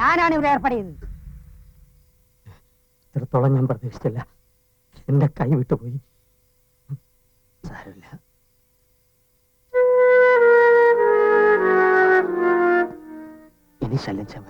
ഞാനാണ് ഇവിടെ ഏർപ്പാട് ചെയ്തത്. ഇത്രത്തോളം ഞാൻ പ്രതീക്ഷിച്ചില്ല. എന്റെ കൈ വിട്ടുപോയി സാരമില്ല. ഇനി ശല്യം ചെയ്യാൻ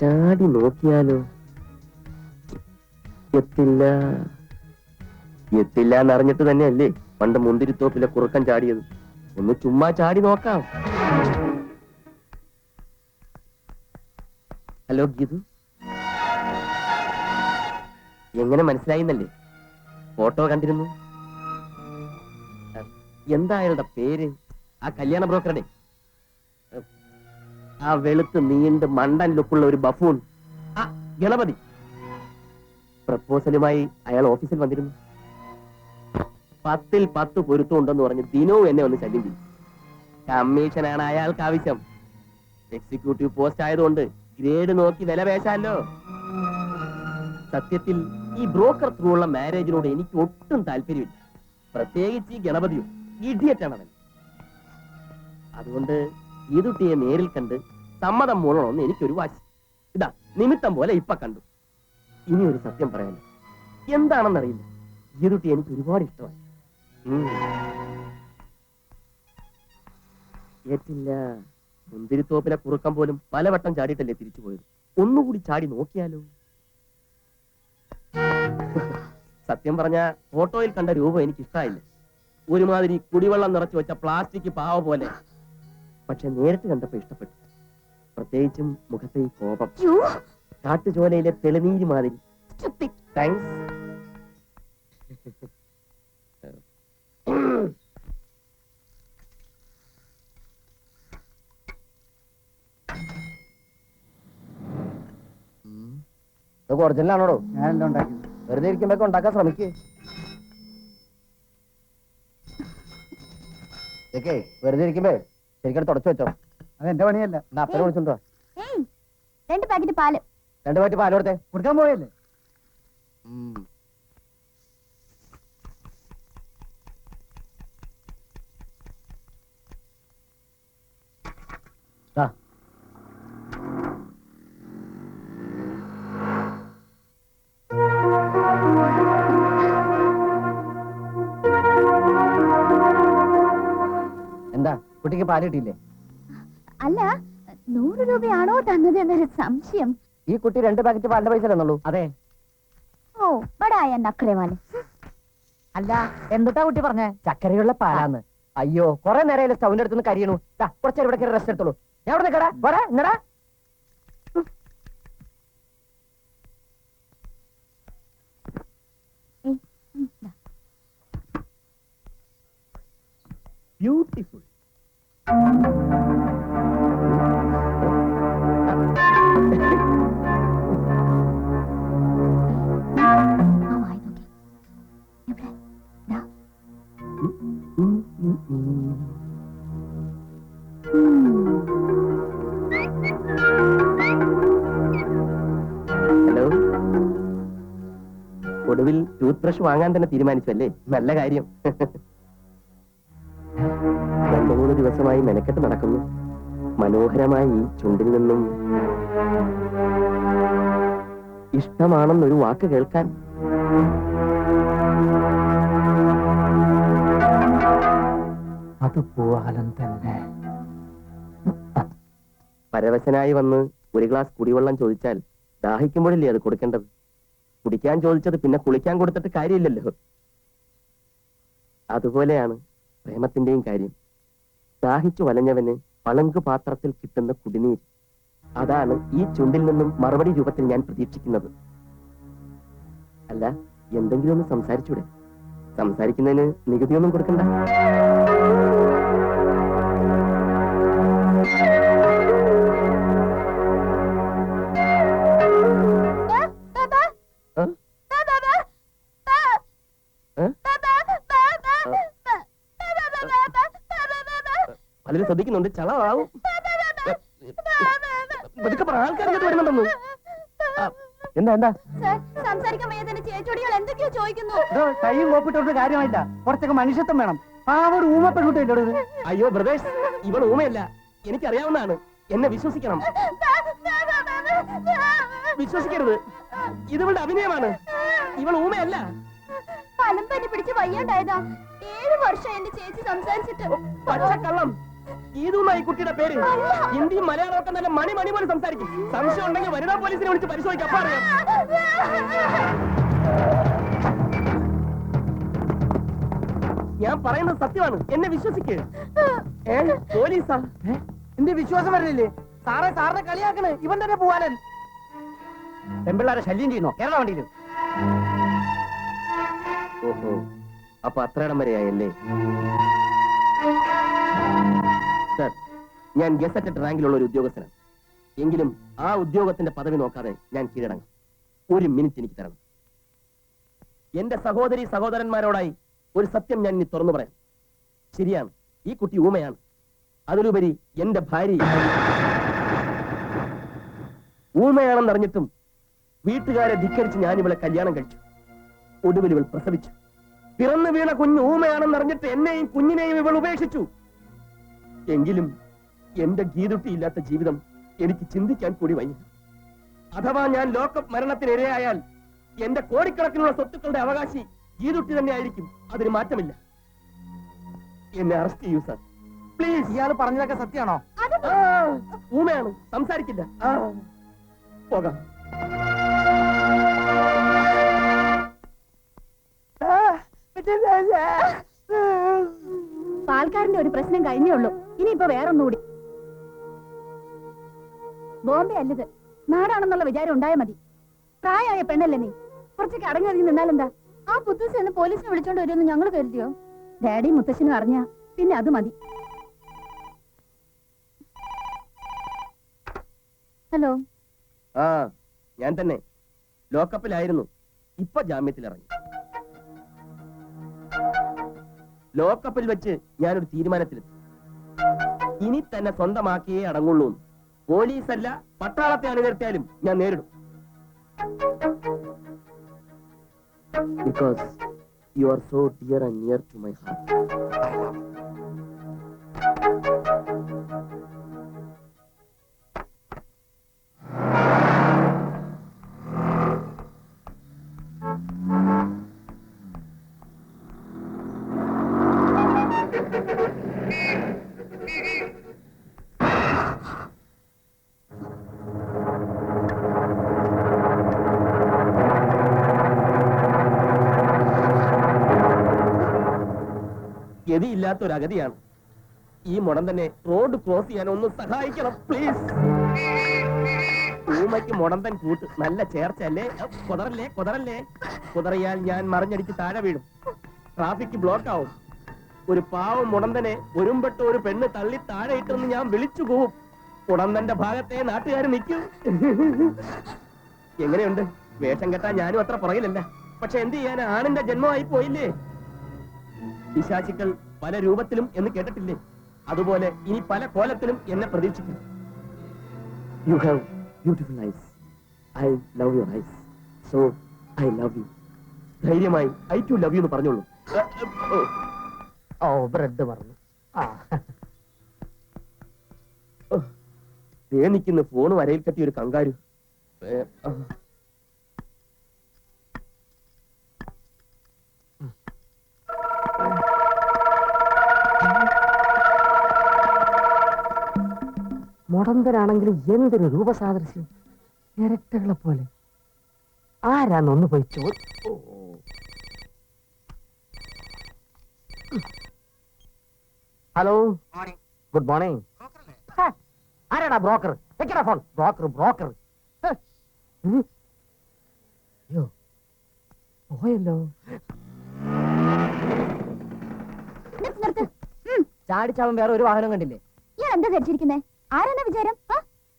ചാടി നോക്കിയാലോ? എത്തില്ല. എത്തില്ല എന്നറിഞ്ഞിട്ട് തന്നെയല്ലേ പണ്ട് മുന്തിരിത്തോപ്പിലെ കുറുക്കൻ ചാടിയത്. ഒന്ന് ചുമ്മാ ചാടി നോക്കാം. ഹലോ ഗീതു. എങ്ങനെ മനസ്സിലായിന്നല്ലേ? ഫോട്ടോ കണ്ടിരുന്നു? എന്താ അയാളുടെ പേര്? ആ കല്യാണ ബ്രോക്കറുടെ ആ വെളുത്ത് നീണ്ട് മണ്ടൻ ലുക്കുള്ള ഒരു ബഫൂൺ. ഗണപതി. പ്രപ്പോസലുമായി അയാൾ ഓഫീസിൽ വന്നിരുന്നു. പത്തിൽ പത്ത് പൊരുത്തം ഉണ്ടെന്ന് പറഞ്ഞ് ദിനവും എന്നെ ഒന്ന് ശല്യം ചെയ്തു. കമ്മീഷനാണ് അയാൾക്ക് ആവശ്യം. എക്സിക്യൂട്ടീവ് പോസ്റ്റ് ആയതുകൊണ്ട് ഗ്രേഡ് നോക്കി വില പേശാലോ. സത്യത്തിൽ ഈ ബ്രോക്കർ ത്രൂള്ള മാരേജിനോട് എനിക്ക് ഒട്ടും താല്പര്യമില്ല. പ്രത്യേകിച്ച് ഈ ഗണപതിയും ഇഡിയറ്റാണ് അവൻ അതുകൊണ്ട് ഈതുട്ടിയെ നേരിൽ കണ്ട് സമ്മതം മൂളണമെന്ന് എനിക്കൊരു വാശി. ഇതാ നിമിത്തം പോലെ ഇപ്പൊ കണ്ടു. ഇനി ഒരു സത്യം പറയാൻ എന്താണെന്നറിയില്ല. ഈതുട്ടി എനിക്ക് ഒരുപാട് ഇഷ്ടമായി. ഏറ്റില്ല മുന്തിരിത്തോപ്പിലെ കുറുക്കം പോലും പലവട്ടം ചാടിയിട്ടല്ലേ തിരിച്ചു പോയത്? ഒന്നുകൂടി ചാടി നോക്കിയാലോ? സത്യം പറഞ്ഞ ഫോട്ടോയിൽ കണ്ട രൂപം എനിക്ക് ഇഷ്ടമായില്ല ഒരുമാതിരി കുടിവെള്ളം നിറച്ചു വെച്ച പ്ലാസ്റ്റിക് പാവ പോലെ. പക്ഷെ നേരിട്ട് കണ്ടപ്പോ ഇഷ്ടപ്പെട്ടു. പ്രത്യേകിച്ചും മുഖത്തെ ഈ കോപം. കാട്ടുചോലയിലെ തെളിനീര് മാതിരി. താങ്ക്സ് ഒറിജിനലാണോടോ ഞാൻ എന്താ ഉണ്ടാക്കി വെറുതെ ഇരിക്കുമ്പോ ഉണ്ടാക്കാൻ ശ്രമിക്കേ. വെറുതെ ഇരിക്കുമ്പോ ശരിക്കും തുടച്ചു വെച്ചോ. അതെന്റെ പണിയല്ല. എന്നാ അപ്പനെ വിളിച്ചോണ്ടോ ഏയ് രണ്ട് പാക്കറ്റ് പാൽ. രണ്ടു പാക്കറ്റ് പാൽ കൊടുത്തേ. കൊടുക്കാൻ പോയല്ലേ? ദാ. എന്താ? കുട്ടിക്ക് പാൽ കിട്ടിയില്ലേ? രൂപയാണോ തന്നത് എന്നൊരു സംശയം? ഈ കുട്ടി രണ്ട് പാക്കറ്റ് പാലിന്റെ പൈസ തന്നുള്ളൂ അതെ. ഓ ബടായ നക്കരവാൽ അല്ല എന്തുട്ടാ കുട്ടി പറഞ്ഞേ? ചക്കരയുള്ള പാലാന്ന്. അയ്യോ കൊറേ നേരം സ്റ്റൗവിന്റെ അടുത്ത് കരിയണു. കുറച്ചേരം ഇവിടെ റെസ്റ്റ് എടുത്തോളൂ. ഞാൻ ഇവിടെ നിൽക്കടാ. പോരാ എന്നടാ ബ്യൂട്ടിഫുൾ വാങ്ങാൻ തന്നെ തീരുമാനിച്ചല്ലേ? നല്ല കാര്യം. രണ്ടു മൂന്ന് ദിവസമായി മെനക്കെട്ട് നടക്കുന്നു. മനോഹരമായി ഈ ചുണ്ടിൽ നിന്നും ഇഷ്ടമാണെന്നൊരു വാക്ക് കേൾക്കാൻ. അത് പൂവാലം തന്നെ. പരവശനായി വന്ന് ഒരു ഗ്ലാസ് കുടിവെള്ളം ചോദിച്ചാൽ ദാഹിക്കുമ്പോഴല്ലേ അത് കൊടുക്കേണ്ടത്? കുടിക്കാൻ ചോദിച്ചത് പിന്നെ കുളിക്കാൻ കൊടുത്തിട്ട് കാര്യമില്ലല്ലോ. അതുപോലെയാണ് പ്രേമത്തിന്റെയും കാര്യം. ദാഹിച്ചു വലഞ്ഞവന് പളങ്ക് പാത്രത്തിൽ കിട്ടുന്ന കുടിനീര്. അതാണ് ഈ ചുണ്ടിൽ നിന്നും മറുപടി രൂപത്തിൽ ഞാൻ പ്രതീക്ഷിക്കുന്നത്. അല്ല എന്തെങ്കിലും ഒന്ന് സംസാരിച്ചൂടെ? സംസാരിക്കുന്നതിന് നികുതിയൊന്നും കൊടുക്കണ്ട. ശ്രദ്ധിക്കുന്നുണ്ട് ചളവാവും. വരുന്നുണ്ടെന്ന്. എന്താ എന്താ? സംസാരിക്കാൻ വയ്യാതെ ചേച്ചോടികൾ എന്തൊക്കെയോ ചോദിക്കുന്നു. കൈയും കോപ്പിട്ടോണ്ട് കാര്യമായില്ല കുറച്ചൊക്കെ മനുഷ്യത്വം വേണം. ആ ഒരു ഊമ പെൺകുട്ടിയല്ലോ അയ്യോ ബ്രദേഴ്സ് ഇവൾ ഊമയല്ല. എനിക്കറിയാവുന്നതാണ്. എന്നെ വിശ്വസിക്കണം. വിശ്വസിക്കരുത്. ഇതവളുടെ അഭിനയമാണ്. ഇവൾ ഊമയല്ല. പലം പനി പിടിച്ച് വയ്യാണ്ടായതാ. ഏഴ് വർഷം എന്റെ ചേച്ചി സംസാരിച്ചിട്ട്. പച്ചക്കള്ളം. ഈ കുട്ടിയുടെ പേര് ഹിന്ദിയും മലയാളം ഒക്കെ നല്ല മണി മണി പോലെ സംസാരിക്കും. സംശയം ഉണ്ടെങ്കിൽ വനിതാ പോലീസിനെ വിളിച്ച് പരിശോധിക്കാം. അപ്പൊ ഞാൻ പറയുന്നത് സത്യമാണ്. എന്നെ വിശ്വസിക്ക്. പോലീസാ? എന്റെ വിശ്വാസം വരണില്ലേ സാറേ സാറിനെ കളിയാക്കണേ. ഇവൻ തന്നെ പോവാനൻ പെമ്പിള്ളാരെ ശല്യം ചെയ്യുന്നോ? കേരള വണ്ടിയിൽ. ഓഹോ. അപ്പൊ അത്രയിടം വരെയായല്ലേ? സർ ഞാൻ ഗസറ്റഡ് റാങ്കിലുള്ള ഒരു ഉദ്യോഗസ്ഥനാണ്. എങ്കിലും ആ ഉദ്യോഗത്തിന്റെ പദവി നോക്കാതെ ഞാൻ കീഴടങ്ങും. ഒരു മിനിറ്റ് എനിക്ക് തരണം. എന്റെ സഹോദരി സഹോദരന്മാരോടായി ഒരു സത്യം ഞാൻ ഇനി തുറന്നു പറയാം. ശരിയാണ് ഈ കുട്ടി ഊമയാണ്. അതിലുപരി എന്റെ ഭാര്യ ഊമയാണെന്നറിഞ്ഞിട്ടും വീട്ടുകാരെ ധിക്കരിച്ച് ഞാൻ ഇവളെ കല്യാണം കഴിച്ചു. ഒടുവിൽ ഇവൾ പ്രസവിച്ചു. പിറന്നു വീണ കുഞ്ഞ് ഊമയാണെന്നറിഞ്ഞിട്ട് എന്നെയും കുഞ്ഞിനെയും ഇവൾ ഉപേക്ഷിച്ചു. എങ്കിലും എന്റെ ഗീതുട്ടി ഇല്ലാത്ത ജീവിതം എനിക്ക് ചിന്തിക്കാൻ കൂടി വയ്യ. അഥവാ ഞാൻ ലോക്കപ്പ് മരണത്തിനിരയായാൽ എന്റെ കോടിക്കണക്കിനുള്ള സ്വത്തുക്കളുടെ അവകാശി ഗീതുട്ടി തന്നെ ആയിരിക്കും. അതിന് മാറ്റമില്ല. എന്നെ അറസ്റ്റ് ചെയ്യൂ സാർ പ്ലീസ് ഇയാൾ പറഞ്ഞതൊക്കെ സത്യമാണോ? ഊമയാണ്. സംസാരിക്കില്ല. ആ, പോകാം. പാൽക്കാരന്റെ ഒരു പ്രശ്നം കഴിഞ്ഞേ ഉള്ളൂ. ഇനിയിപ്പോ വേറൊന്നുകൂടി. ബോംബെ അല്ലത്. നാടാണെന്നുള്ള വിചാരം ഉണ്ടായ മതി. പ്രായമായ പെണ്ണല്ലേ നീ? കുറച്ചൊക്കെ അടങ്ങി നിന്നാലെന്താ ആ പുത്തൂസ് എന്ന് പോലീസിനെ വിളിച്ചോണ്ട് വരുമെന്ന് ഞങ്ങൾ കരുതിയോ? ഡാഡി മുത്തശ്ശനും അറിഞ്ഞ പിന്നെ അത് മതി. ഹലോ. ആ ഞാൻ തന്നെ. ലോക്കപ്പിലായിരുന്നു. ഇപ്പൊ ജാമ്യത്തിലിറങ്ങി. ലോക്കപ്പിൽ വെച്ച് ഞാനൊരു തീരുമാനത്തിലെത്തി. ഇനി തന്നെ സ്വന്തമാക്കിയേ അടങ്ങുള്ളൂ. പോലീസല്ല പട്ടാളത്തെ അണിനിർത്തിയാലും ഞാൻ നേരിടും because you are so dear and near to my heart ഗതിയില്ലാത്ത ഒരു അഗതിയാണ് ഈ മുടം തന്നെ റോഡ് ക്രോസ് ചെയ്യാൻ ഒന്ന് സഹായിക്കണം പ്ലീസ് ഊമയ്ക്ക് മുടന്തൻ കൂട്ട് നല്ല ചേർച്ചല്ലേ കുതറല്ലേ കുതറല്ലേ? കുതറിയാൽ ഞാൻ മറിഞ്ഞടിച്ച് താഴെ വീഴും. ട്രാഫിക് ബ്ലോക്ക് ആവും. ഒരു പാവം മുടന്തനെ ഒരുമ്പെട്ട ഒരു പെണ്ണ് തള്ളി താഴെ ഇട്ടെന്ന് ഞാൻ വിളിച്ചു പോവും മുടന്തന്റെ ഭാഗത്തെ നാട്ടുകാർ നിൽക്കൂ. എങ്ങനെയുണ്ട്? വേഷം കെട്ടാൻ ഞാനും അത്ര പുറകിലല്ല. പക്ഷെ എന്ത് ചെയ്യാൻ ആണിന്റെ ജന്മമായി പോയില്ലേ പിശാചിക്കൾ പല രൂപത്തിലും എന്ന് കേട്ടിട്ടില്ലേ? അതുപോലെ ഇനി പല കോലത്തിലും എന്നെ പ്രതീക്ഷിക്കും. You have beautiful eyes I love your eyes so I love you ധൈര്യമായി ഐ ടു ലവ് യു എന്ന് പറഞ്ഞോളൂ. ഓ ബ്രെഡ് പറഞ്ഞു. നിൽക്കുന്ന ഫോൺ വരയിൽ കെട്ടിയ ഒരു കങ്കാരു. ആ. എന്തൊരു രൂപസാദൃശ്യം? ഇരട്ടകളെ പോലെ. ആരാന്നൊന്ന് പോയി ചോ ഹലോ. ഗുഡ് മോർണിംഗ് ആരാടാ ബ്രോക്കർ? വെക്കടാ ഫോൺ. Broker broker. പോയല്ലോ. ചാടിച്ചാവും വേറെ ഒരു വാഹനം കണ്ടില്ലേ? ഞാൻ എന്താ ധരിച്ചിരിക്കുന്നേ? ആരാണ് വിചാരം?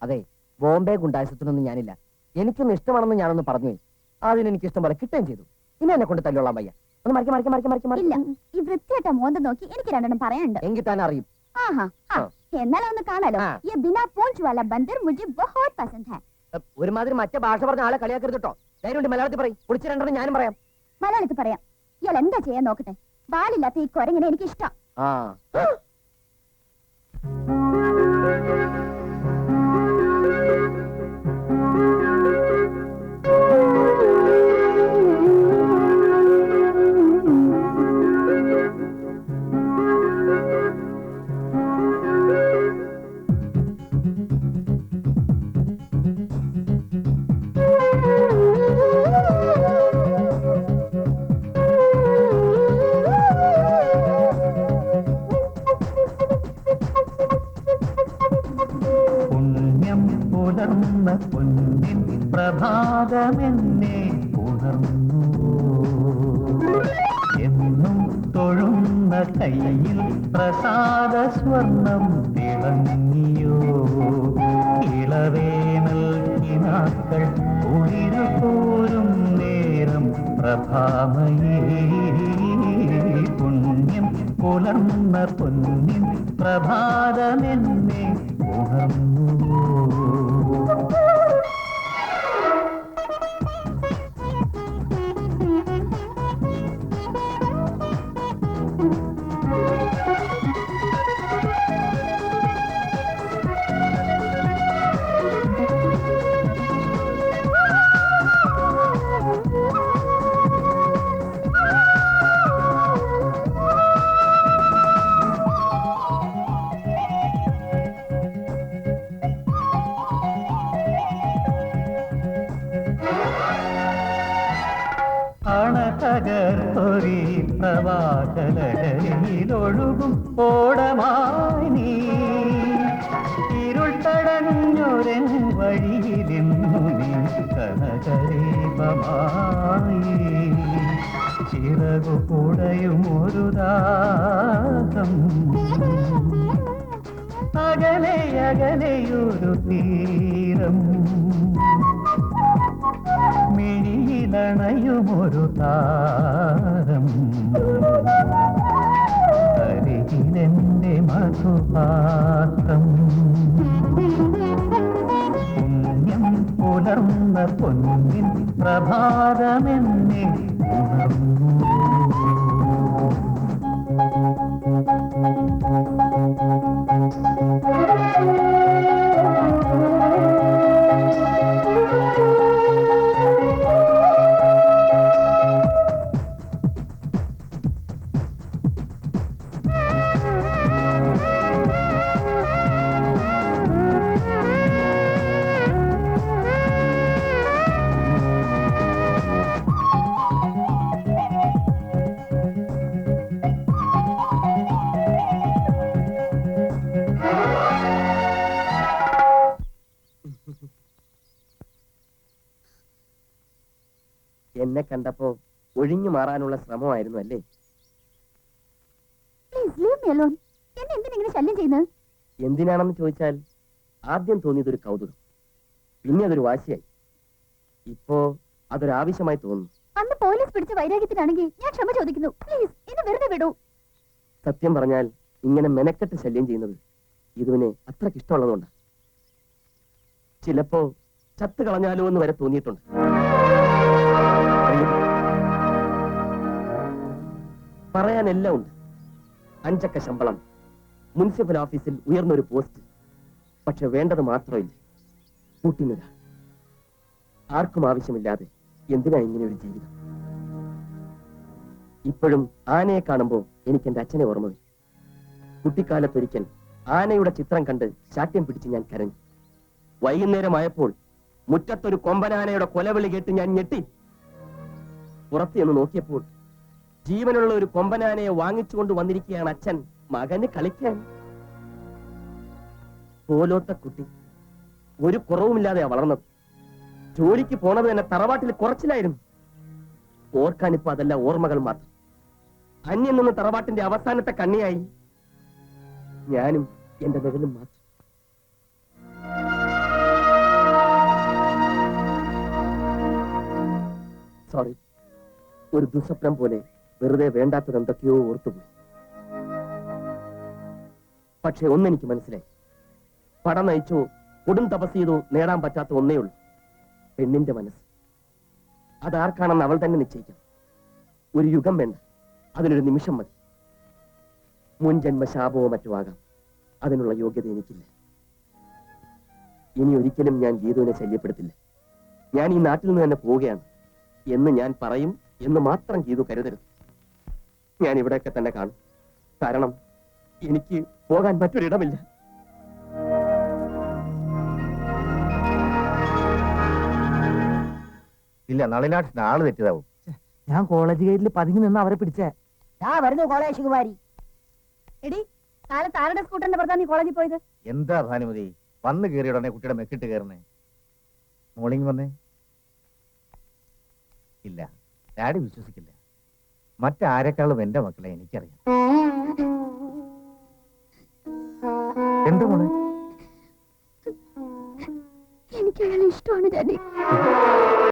അതെ ബോംബെ ഗുണ്ടായസത്തിനൊന്നും ഞാനില്ല. എനിക്കൊന്ന് ഇഷ്ടമാണെന്ന് ഞാനൊന്ന് പറഞ്ഞു അതിന് എനിക്ക് ഇഷ്ടം പോലെ കിട്ടുകയും ചെയ്തു. ഇനി എന്നെ കൊണ്ട് തല്ലോളാൻ വയ്യ. ഒന്ന് മറിക്കാം മറിക്കാം മറിക്കാം മറിക്കാം ഇല്ല ഈ വൃത്തിയായിട്ട മോന്ത നോക്കി എനിക്ക് രണ്ടെണ്ണം പറയാനുണ്ട്. എങ്കിൽ താൻ അറിയും. എന്നാലും ഒന്ന് കാണാലോ. ഈ ബിനാ പോഞ്ച് വാല ബന്ദർ മുജെ ബഹുത് പസന്ദ് ഹൈ. ഒരുമാതിരി മറ്റേ ഭാഷ പറഞ്ഞ ആളെ കളിയാക്കരുത് കേട്ടോ ധൈര്യമുണ്ട് മലയാളത്തിൽ പറയും. കുളിച്ച് രണ്ടെണ്ണം ഞാനും പറയാം. മലയാളത്തിൽ പറയാം. ഇയാൾ എന്താ ചെയ്യാൻ നോക്കട്ടെ? ബാലില്ലാത്ത ഈ കൊരങ്ങനെ എനിക്ക് ഇഷ്ടം ആ കയ്യിൽ പ്രസാദ സ്വർണം തിളങ്ങിയോ? ഇളവേനൽ കിനാക്കൾ ഉയിരു പോരും നേരം പ്രഭാമയേ. പുണ്യം പുലർന്ന പൊന്നിൻ പ്രഭാതമെന്നെ ഉണർന്നു ഓടമായി നീ. ഇരുൾ തടഞ്ഞൊരൻ വഴിയിലിന്നു കനകരീപമായി ചിറകു കൂടയും ഒരു ദാസം അകലെ അകലെയൊരു തീരം. മിഴിയിലണയുമൊരു താരം. മധുപാത്രം പുണ്യം പുലർന്ന പൊന്നിൻ പ്രഭാതമെന്നെ ഉണർന്നു. കണ്ടപ്പോ ഒഴിഞ്ഞു മാറാനുള്ള ശ്രമമായിരുന്നു അല്ലേ? എന്തിനാണെന്ന് ചോദിച്ചാൽ ആദ്യം തോന്നിയതൊരു കൗതുകം. പിന്നെ അതൊരു വാശിയായി. ഇപ്പോ അതൊരു ആവശ്യമായി തോന്നുന്നു. അന്ന് പോലീസ് പിടിച്ച വൈരാഗ്യത്തിനാണെങ്കിൽ ഞാൻ ക്ഷമ ചോദിക്കുന്നു. പ്ലീസ് എന്നെ വെറുതെ വിടൂ. സത്യം പറഞ്ഞാൽ ഇങ്ങനെ മെനക്കെട്ട് ശല്യം ചെയ്യുന്നത് ഇതുവിന് അത്രയ്ക്ക് ഇഷ്ടമുള്ളതുകൊണ്ട്. ചിലപ്പോ ചത്ത് കളഞ്ഞാലോ എന്ന് വരെ തോന്നിയിട്ടുണ്ട്. പറയാനെല്ലാം ഉണ്ട്. അഞ്ചക്ക ശമ്പളം. മുനിസിപ്പൽ ഓഫീസിൽ ഉയർന്നൊരു പോസ്റ്റ്. പക്ഷെ വേണ്ടത് മാത്രമില്ല. കൂട്ടിനൊരാൾ ആർക്കും ആവശ്യമില്ലാതെ എന്തിനാ ഇങ്ങനെ ഒരു ജീവിതം? ഇപ്പോഴും ആനയെ കാണുമ്പോൾ എനിക്ക് എന്റെ അച്ഛനെ ഓർമ്മ വരും. കുട്ടിക്കാലത്തൊരിക്കൽ ആനയുടെ ചിത്രം കണ്ട് ശാഠ്യം പിടിച്ച് ഞാൻ കരഞ്ഞു. വൈകുന്നേരമായപ്പോൾ മുറ്റത്തൊരു കൊമ്പനാനയുടെ കൊലവിളി കേട്ട് ഞാൻ ഞെട്ടി. പുറത്ത് നോക്കിയപ്പോൾ ജീവനുള്ള ഒരു കൊമ്പനാനയെ വാങ്ങിച്ചുകൊണ്ട് വന്നിരിക്കുകയാണ് അച്ഛൻ. മകന് കളിക്കാൻ. പോലോത്ത കുട്ടി. ഒരു കുറവുമില്ലാതെയാ വളർന്നത്. ജോലിക്ക് പോണത് തന്നെ തറവാട്ടിൽ കുറച്ചിലായിരുന്നു. ഓർക്കാനിപ്പോ അതല്ല ഓർമ്മകൾ മാത്രം. അന്യം നിന്ന് തറവാട്ടിന്റെ അവസാനത്തെ കണ്ണിയായി. ഞാനും എന്റെ മകനും മാത്രം. സോറി ഒരു ദുസ്വപ്നം പോലെ വെറുതെ വേണ്ടാത്തത് എന്തൊക്കെയോ ഓർത്തുപോയി. പക്ഷെ ഒന്നെനിക്ക് മനസ്സിലായി. പടം നയിച്ചോ കൊടും തപസ് ചെയ്തോ നേടാൻ പറ്റാത്ത ഒന്നേ ഉള്ളൂ. പെണ്ണിന്റെ മനസ്സ്. അതാർക്കാണെന്ന് അവൾ തന്നെ നിശ്ചയിക്കണം ഒരു യുഗം വേണ്ട. അതിനൊരു നിമിഷം മതി. മുൻ ജന്മ ശാപമോ മറ്റോ ആകാം. അതിനുള്ള യോഗ്യത എനിക്കില്ല. ഇനി ഒരിക്കലും ഞാൻ ഗീതുവിനെ ശല്യപ്പെടുത്തില്ല. ഞാൻ ഈ നാട്ടിൽ നിന്ന് തന്നെ പോവുകയാണ്. എന്ന് ഞാൻ പറയും എന്ന് മാത്രം ഗീതു കരുതരുത്. ഞാൻ ഇവിടെയൊക്കെ തന്നെ കാണും. കാരണം എനിക്ക് പോകാൻ മറ്റൊരിടമില്ല. ഇല്ല നളിനാട്ടിന് ആൾ തെറ്റിതാവും ഞാൻ കോളേജ് ഗേറ്റിൽ പതുങ്ങി നിന്ന് അവരെ പിടിച്ചേ. ഞാൻ വരുന്നു കോളേജ് കുമാരി എടി കാലത്ത് ആരുടെ സ്കൂട്ടറിന്റെ പുറത്താണ് നീ കോളേജിൽ പോയത്? എന്താ ഭാനുമതി? വന്ന് കയറിയ ഉടനെ കുട്ടിയുടെ മെക്കിട്ട് കയറുന്നേ. മോളിങ് വന്നേ. ഇല്ല ഡാഡി വിശ്വസിക്കില്ല. മറ്റാരെക്കാളും എന്റെ മക്കളെ എനിക്കറിയാം. എന്ത് മോളെ? എനിക്ക് അയാളെ ഇഷ്ടമാണ് ജാനി